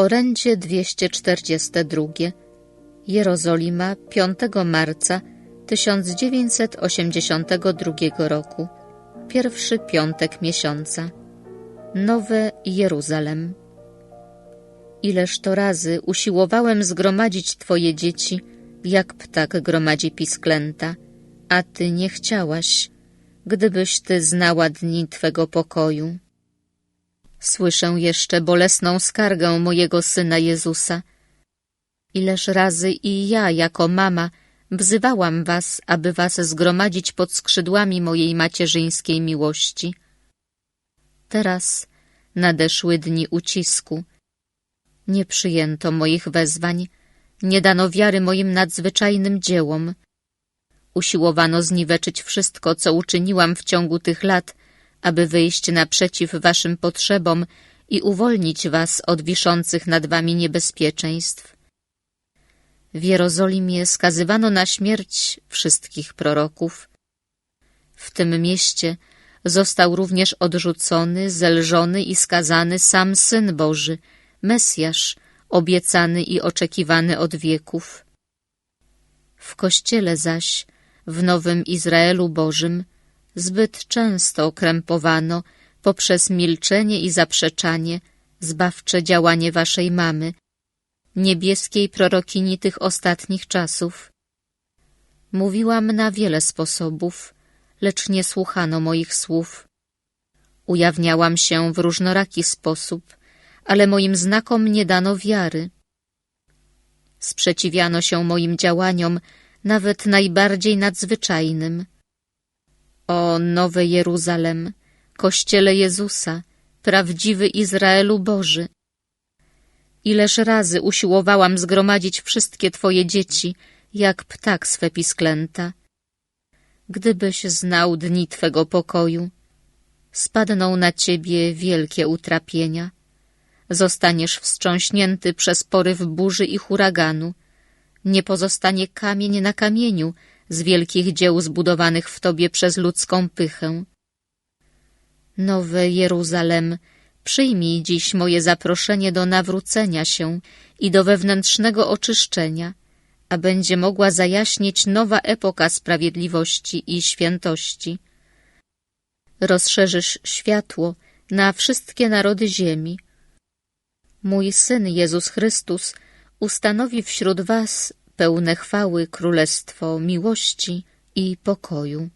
Orędzie 242 Jerozolima 5 marca 1982 roku Pierwszy piątek miesiąca Nowe Jeruzalem Ileż to razy usiłowałem zgromadzić Twoje dzieci, jak ptak gromadzi pisklęta, a Ty nie chciałaś, gdybyś Ty znała dni Twego pokoju. Słyszę jeszcze bolesną skargę mojego Syna Jezusa. Ileż razy i ja, jako mama, wzywałam was, aby was zgromadzić pod skrzydłami mojej macierzyńskiej miłości. Teraz nadeszły dni ucisku. Nie przyjęto moich wezwań, nie dano wiary moim nadzwyczajnym dziełom. Usiłowano zniweczyć wszystko, co uczyniłam w ciągu tych lat, aby wyjść naprzeciw waszym potrzebom i uwolnić was od wiszących nad wami niebezpieczeństw. W Jerozolimie skazywano na śmierć wszystkich proroków. W tym mieście został również odrzucony, zelżony i skazany sam Syn Boży, Mesjasz, obiecany i oczekiwany od wieków. W Kościele zaś, w Nowym Izraelu Bożym, zbyt często krępowano poprzez milczenie i zaprzeczanie zbawcze działanie waszej mamy, niebieskiej prorokini tych ostatnich czasów. Mówiłam na wiele sposobów, lecz nie słuchano moich słów. Ujawniałam się w różnoraki sposób, ale moim znakom nie dano wiary. Sprzeciwiano się moim działaniom, nawet najbardziej nadzwyczajnym. O Nowe Jeruzalem, Kościele Jezusa, prawdziwy Izraelu Boży! Ileż razy usiłowałam zgromadzić wszystkie Twoje dzieci, jak ptak swe pisklęta. Gdybyś znał dni Twego pokoju, spadną na Ciebie wielkie utrapienia. Zostaniesz wstrząśnięty przez poryw burzy i huraganu. Nie pozostanie kamień na kamieniu z wielkich dzieł zbudowanych w Tobie przez ludzką pychę. Nowe Jeruzalem, Przyjmij dziś moje zaproszenie do nawrócenia się i do wewnętrznego oczyszczenia, a będzie mogła zajaśnieć nowa epoka sprawiedliwości i świętości. Rozszerzysz światło na wszystkie narody ziemi. Mój Syn Jezus Chrystus ustanowi wśród was pełne chwały królestwo miłości i pokoju.